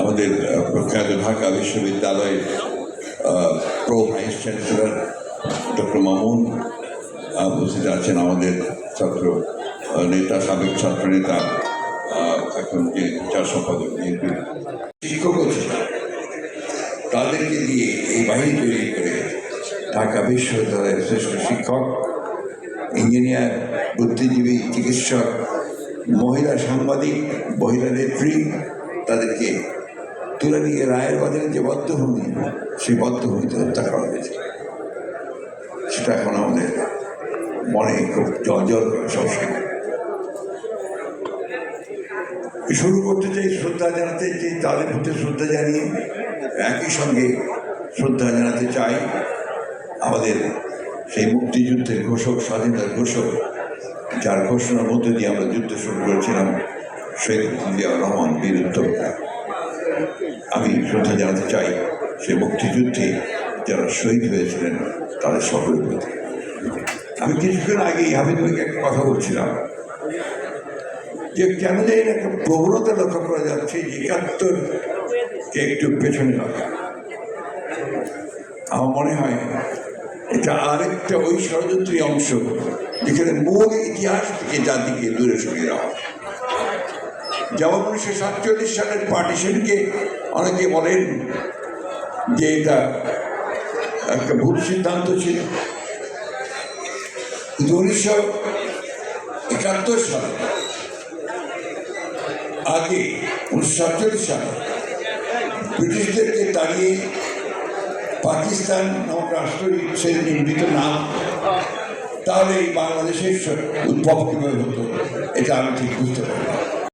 আমাদের প্রখ্যাত ঢাকা বিশ্ববিদ্যালয়ের pro vice chancellor doctor Mamun উপস্থিত আছেন আমাদের ছাত্র নেতা, সাবেক ছাত্র নেতা এখন যে চার সম্পাদক ছিল তাদেরকে দিয়ে এই বাহিনী তৈরি করে ঢাকা বিশ্ববিদ্যালয়ের শ্রেষ্ঠ শিক্ষক, ইঞ্জিনিয়ার, বুদ্ধিজীবী, চিকিৎসক, মহিলা সাংবাদিক, মহিলা নেত্রী তাদেরকে তুলে নিয়ে রায়ের বাজারে যে বদ্ধভূমি, সেই বদ্ধভূমিতে হত্যা করা হয়েছে। সেটা এখন আমাদের মনে খুব জল করে সবসময় শুরু করতে চাই শ্রদ্ধা জানাতে, যে তাদের প্রতি শ্রদ্ধা জানিয়ে একই সঙ্গে শ্রদ্ধা জানাতে চাই আমাদের সেই মুক্তিযুদ্ধের ঘোষক, স্বাধীনতার ঘোষক, যার ঘোষণার মধ্যে দিয়ে আমরা যুদ্ধ শুরু করেছিলাম। শেখ জিয়া রহমান বীর উত্তমকে আমি শ্রদ্ধা জানাতে চাই, সে মুক্তিযুদ্ধে যারা শহীদ হয়েছিলেন, তাদের সকলের প্রতি আমি কিছুক্ষণ আগে আগেই হামিদুলকে একটা কথা বলছিলাম যে কেন না একটা প্রবণতা লক্ষ্য করা যাচ্ছে যে একাত্তরকে একটু পেছনে রাখা আমার মনে হয় এটা আরেকটা ওই ষড়যন্ত্রী অংশ যেখানে মূল ইতিহাস থেকে জাতিকে দূরে সরিয়ে দেওয়া। যেমন উনিশশো সাতচল্লিশ সালের পার্টিশনকে অনেকে বলেন যে এটা একটা ভুল সিদ্ধান্ত ছিল কিন্তু উনিশশো একাত্তর সালে, আগে উনিশশো সাতচল্লিশ সালে ব্রিটিশদেরকে তাড়িয়ে পাকিস্তান নামক রাষ্ট্র ছেড়ে নির্মিত নাম, তাহলে এই বাংলাদেশের স- উদ্ভব কীভাবে হতো, এটা আমি ঠিক বুঝতে পারি না।